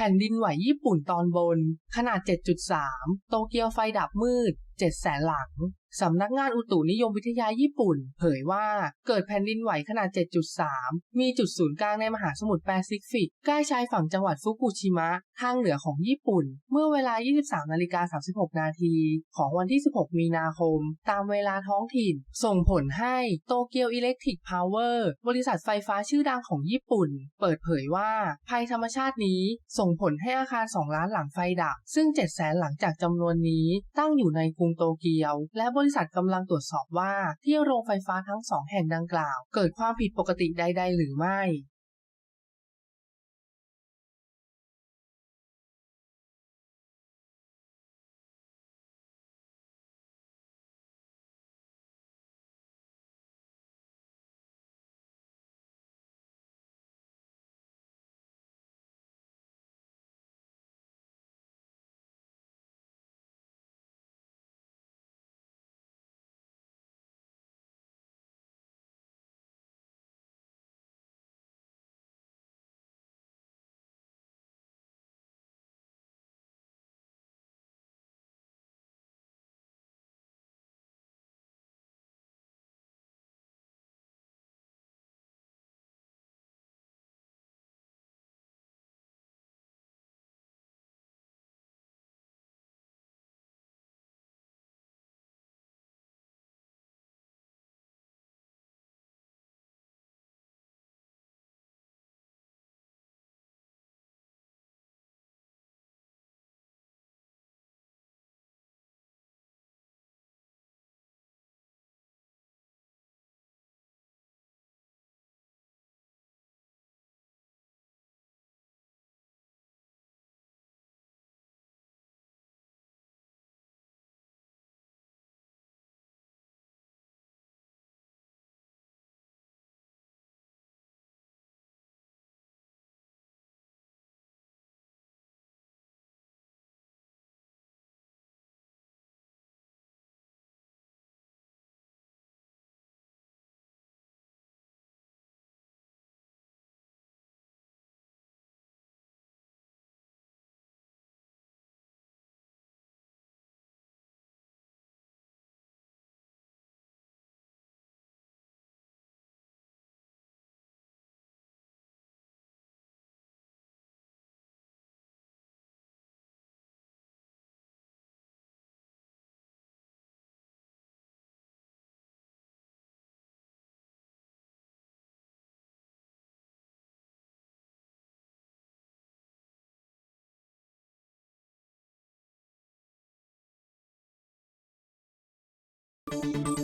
แผ่นดินไหวญี่ปุ่นตอนบน ขนาด 7.3 โตเกียวไฟดับมืด 7 แสนหลังสำนักงานอุตุนิยมวิทยาญี่ปุ่น เผยว่าเกิดแผ่นดินไหวขนาด 7.3 มีจุดศูนย์กลางในมหาสมุทรแปซิฟิก ใกล้ชายฝั่งจังหวัดฟุกุชิมะ ทางเหนือของญี่ปุ่น เมื่อเวลา 23นาฬิกา36 นาที ของวันที่ 16 มีนาคม ตามเวลาท้องถิ่น ส่งผลให้โตเกียวอิเล็กทริกพาวเวอร์บริษัทไฟฟ้าชื่อดังของญี่ปุ่น เปิดเผยว่าภัยธรรมชาตินี้ส่งผลให้อาคาร 2 ล้านหลังไฟดับ ซึ่ง 7 แสนหลังจากจำนวนนี้ตั้งอยู่ในกรุงโตเกียว และบริษัทกำลังตรวจสอบว่าที่โรงไฟฟ้าทั้งสองแห่งดังกล่าว เกิดความผิดปกติใด ๆ หรือไม่ Thank you